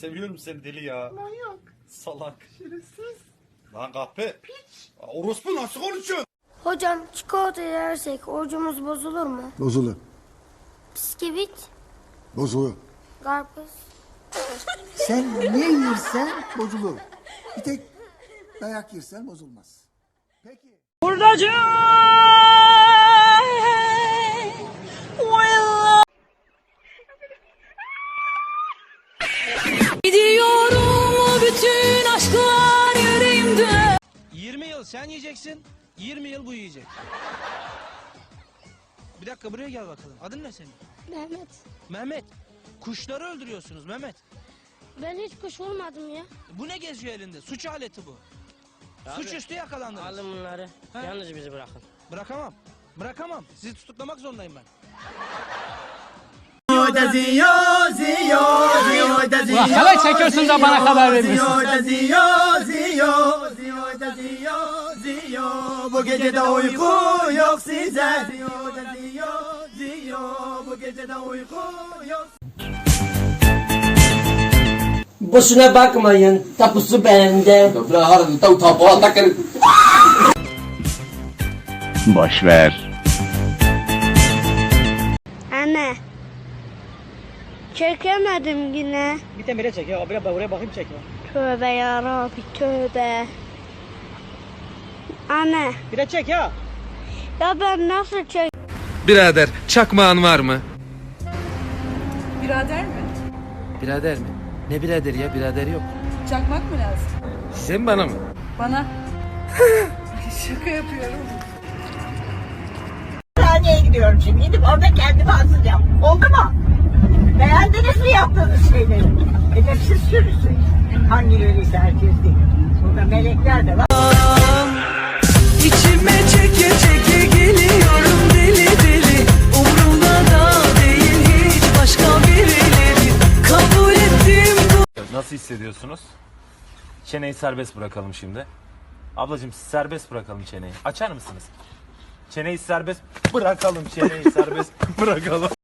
Seviyorum seni deli ya. Manyak. Salak. Şerefsiz. Lan kahpe. Piç. Orospu nasıl konuşuyorsun? Hocam çikolata yersek orucumuz bozulur mu? Bozulur. Bisküvit, Bozulur. karpuz. Sen ne yersen bozulur. Bir tek dayak yersen bozulmaz. Peki. Gidiyorum sen yiyeceksin, 20 yıl bu yiyecek. Bir dakika buraya gel bakalım. Adın ne senin? Mehmet, Mehmet. Kuşları öldürüyorsunuz Mehmet. ben hiç kuş vurmadım ya. Bu ne geziyor elinde? Suç aleti bu. Suçüstü yakalandınız. Alın bunları. Ha? Yalnız bizi bırakın. Bırakamam. Bırakamam. Sizi tutuklamak zorundayım ben. Ulan haber çekiyorsun da bana haber vermiyorsun. Bu gece de uyku yok size. Bu gece de uyku yok. Boşuna bakmayın. Tapusu bende. Boş ver. Anne. Çekemedim yine. Bir temire çek ya. Buraya, buraya bakayım çek ya. Tövbe yarabbi tövbe. Anne. Bir de çek ya. Ya ben nasıl çek? Birader çakmağın var mı? Birader mi? Birader mi? Ne birader ya birader yok. Çakmak mı lazım? Sen bana mı? Bana. Şaka yapıyorum. Hastaneye gidiyorum şimdi. Gidip orada kendime asacağım. Oldu mu? Beğendiniz mi yaptığınız şeyleri? Edepsiz sürüsü. Hangileriyse herkes değil. Burada melekler de var. Nasıl hissediyorsunuz? Çeneyi serbest bırakalım şimdi. Ablacığım serbest bırakalım çeneyi. Açar mısınız? Çeneyi serbest bırakalım çeneyi serbest bırakalım.